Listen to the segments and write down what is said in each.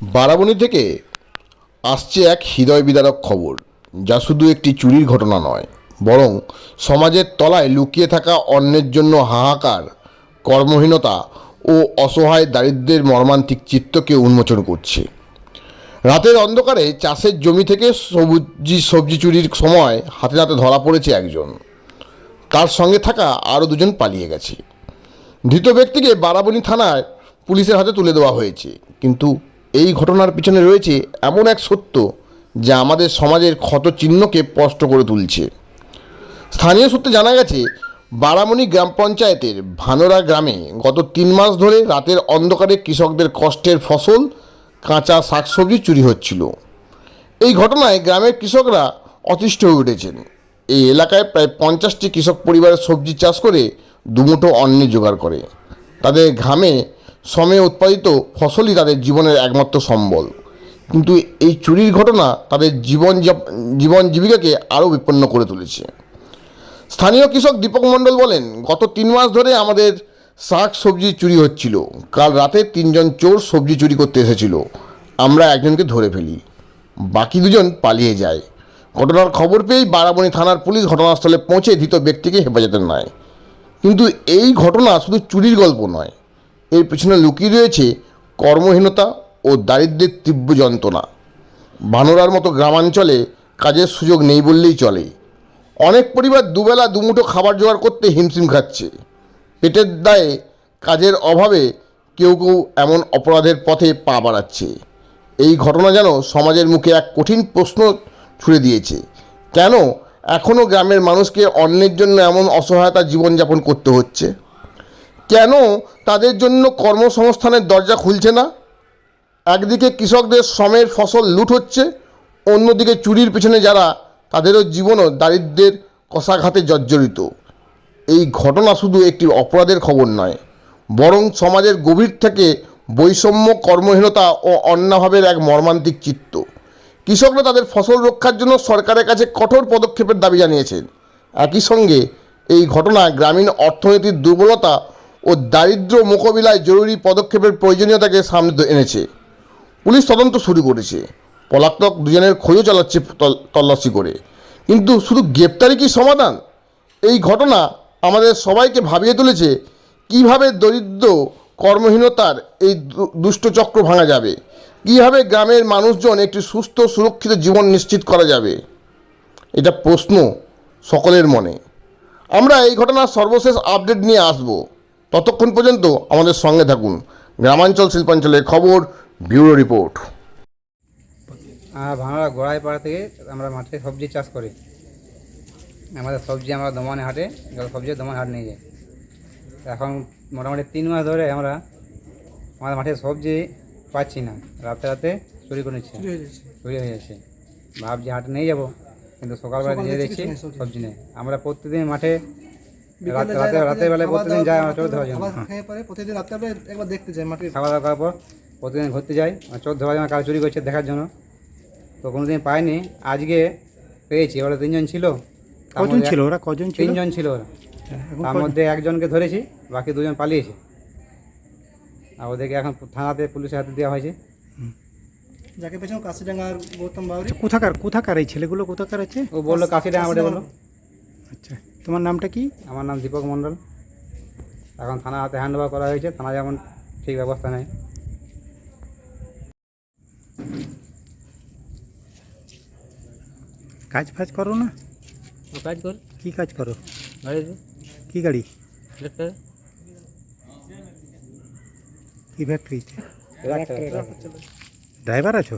বারাবণী থেকে আসছে এক হৃদয় বিদারক খবর, যা শুধু একটি চুরির ঘটনা নয়, বরং সমাজের তলায় লুকিয়ে থাকা অন্যের জন্য হাহাকার, কর্মহীনতা ও অসহায় দারিদ্র্যের মর্মান্তিক চিত্তকে উন্মোচন করছে। রাতের অন্ধকারে চাষের জমি থেকে সবজি সবজি চুরির সময় হাতে হাতে ধরা পড়েছে একজন। তার সঙ্গে থাকা আরও দুজন পালিয়ে গেছে। ধৃত ব্যক্তিকে বারাবণী থানায় পুলিশের হাতে তুলে দেওয়া হয়েছে, কিন্তু এই ঘটনার পিছনে রয়েছে এমন এক সত্য যা আমাদের সমাজের ক্ষত চিহ্নকে স্পষ্ট করে তুলছে। স্থানীয় সূত্রে জানা গেছে, বারামণি গ্রাম পঞ্চায়েতের ভানোরা গ্রামে গত তিন মাস ধরে রাতের অন্ধকারে কৃষকদের কষ্টের ফসল, কাঁচা শাকসবজি চুরি হচ্ছিল। এই ঘটনায় গ্রামের কৃষকরা অতিষ্ঠ হয়ে উঠেছেন। এই এলাকায় প্রায় পঞ্চাশটি কৃষক পরিবারের সবজি চাষ করে দুমুঠো অন্ন জোগাড় করে। তাদের ঘামে শ্রমে উৎপাদিত ফসলই তাদের জীবনের একমাত্র সম্বল। কিন্তু এই চুরির ঘটনা তাদের জীবন জীবন জীবিকাকে আরও বিপন্ন করে তুলেছে। স্থানীয় কৃষক দীপক মণ্ডল বলেন, গত তিন মাস ধরে আমাদের শাক সবজি চুরি হচ্ছিল। কাল রাতে তিনজন চোর সবজি চুরি করতে এসেছিল। আমরা একজনকে ধরে ফেলি। বাকি দুজন পালিয়ে যায়। ঘটনার খবর পেয়েই বারাবণী থানার পুলিশ ঘটনাস্থলে পৌঁছে ধৃত ব্যক্তিকে হেফাজতে নেয় কিন্তু এই ঘটনা শুধু চুরির গল্প নয় এর পেছনে লুকিয়ে রয়েছে কর্মহীনতা ও দারিদ্র্যের তীব্র যন্ত্রণা। বানরার মতো গ্রামাঞ্চলে কাজের সুযোগ নেই বললেই চলে। অনেক পরিবার দুবেলা দুমুঠো খাবার জোগাড় করতে হিমশিম খাচ্ছে। পেটের দায়ে কাজের অভাবে কেউ কেউ এমন অপরাধের পথে পা বাড়াচ্ছে। এই ঘটনা যেন সমাজের মুখে এক কঠিন প্রশ্ন ছুড়ে দিয়েছে। কেন এখনও গ্রামের মানুষকে অন্যের জন্য এমন অসহায়তা জীবনযাপন করতে হচ্ছে? কেন তাদের জন্য কর্মসংস্থানের দরজা খুলছে না? একদিকে কৃষকদের শ্রমের ফসল লুট হচ্ছে, অন্যদিকে চুরির পেছনে যারা, তাদেরও জীবনও দারিদ্র্যের কষাঘাতে জর্জরিত। এই ঘটনা শুধু একটি অপরাধের খবর নয়, বরং সমাজের গভীর থেকে বৈষম্য, কর্মহীনতা ও অন্যাভাবের এক মর্মান্তিক চিত্ত। কৃষকরা তাদের ফসল রক্ষার জন্য সরকারের কাছে কঠোর পদক্ষেপের দাবি জানিয়েছেন। একই সঙ্গে এই ঘটনা গ্রামীণ অর্থনীতির দুর্বলতা ও দারিদ্র্য মোকাবিলায় জরুরি পদক্ষেপের প্রয়োজনীয়তাকে সামনে এনেছে। পুলিশ তদন্ত শুরু করেছে। পলাতক দুজনের খোঁজও চালাচ্ছে তল- তল্লাশি করে। কিন্তু শুধু গ্রেপ্তারি কি সমাধান? এই ঘটনা আমাদের সবাইকে ভাবিয়ে তুলেছে কীভাবে দরিদ্র কর্মহীনতার এই দু- দুষ্ট চক্র ভাঙা যাবে? কীভাবে গ্রামের মানুষজন একটি সুস্থ, সুরক্ষিত জীবন নিশ্চিত করা যাবে? এটা প্রশ্ন সকলের মনে। আমরা এই ঘটনার সর্বশেষ আপডেট নিয়ে আসব। ততক্ষণ পর্যন্ত আমাদের সঙ্গে থাকুন। গ্রামাঞ্চল শিল্পাঞ্চলের খবর ব্যুরো রিপোর্ট। আর ভাঙড়া গোড়াইপাড়া থেকে আমরা মাঠে সবজি চাষ করি। আমাদের সবজি আমরা দমানে হাটে সবজি দমানে হাট নিয়ে যাই। এখন মোটামুটি তিন মাস ধরে আমরা আমাদের মাঠে সবজি পাচ্ছি না। রাতে রাতে চুরি করে নিচ্ছে। চুরি হয়ে যাচ্ছে। ভাবছি হাটে নিয়ে যাব কিন্তু সকালবেলা নিয়ে দেখছি সবজি নেই আমরা প্রতিদিন মাঠে রাতে রাতে রাতের বেলায় প্রতিদিন যাই আমরা চোর ধরার জন্য খেয়ে পরে প্রতিদিন রাত্রে একবার দেখতে যাই মাটির খাওয়া দাওয়া করার পর প্রতিদিন ঘুরতে যাই। আর চোর ধরার জন্য কাজ চুরি করছে দেখার জন্য। তো কোনোদিন পাইনি। আজকে পেয়েছি। ওরা তিনজন ছিল। কজন ছিল ওরা? কজন ছিল? তিনজন ছিল ওরা। তার মধ্যে একজনকে ধরেছি। বাকি দুজন পালিয়েছে। আর ওদেরকে এখন থানাতে পুলিশের হাতে দেওয়া হয়েছে। যাকে পেছন কাশিডাঙ্গার গৌতম বাউরি। কোথাকার কোথাকার এই ছেলেগুলো কোথাকার আছে? ও বলল কাশিটা আমাদের বলল। আচ্ছা। তোমার নামটা কি? আমার নাম দীপক মণ্ডল। এখন থানা হাতে হ্যান্ড ওভার করা হয়েছে থানা যেমন ঠিক ব্যবস্থা নেয় কাজ ফাজ করো না। ও কাজ কর। কি কাজ করো? গাড়িতে কি গাড়ি? ট্রাক্টর কি ট্রাক্টর ড্রাইভার আছো?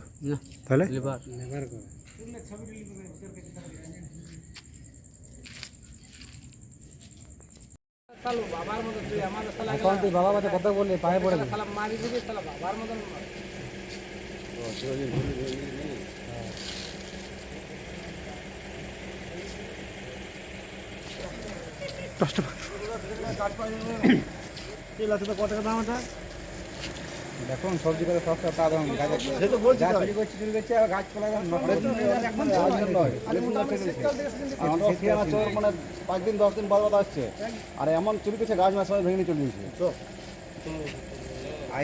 এখন তুই বাবার মতো কথা বললি পায়ে পড়ে দশটা দেখুন সবজি করে সস্তা তা দাম গাছ। যা চুরি করছে চুরি করছে আর গাছ মানে পাঁচ দিন দশ দিন বাদ বাদ আসছে। আর এমন চুরি করছে গাছ মাছ সবাই ভেঙে চলে গেছে।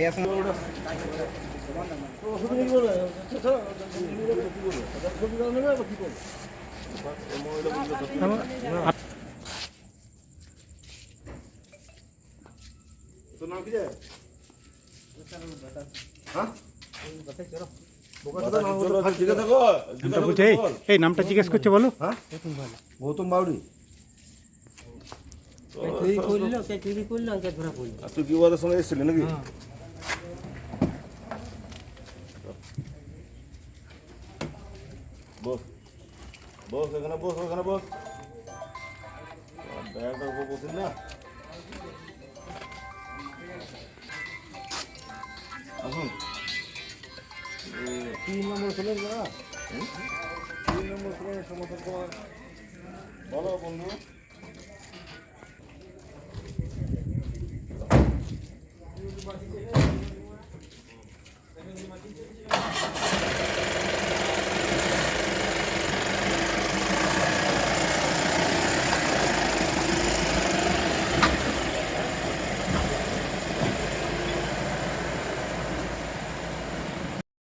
আসুন নামটা বলছে এই, এই নামটা জিজ্ঞেস করছে বলো। গৌতম বাউরি তুই কি ওদের সঙ্গে এসেছিলি নাকি? বস বস এখানে বস ওখানে বস। ব্যাগটার উপর বসিস না। তিন নম্বর ছিলেন না তিন নম্বর ছিলেন সমস্যা তোমার বলো বন্ধু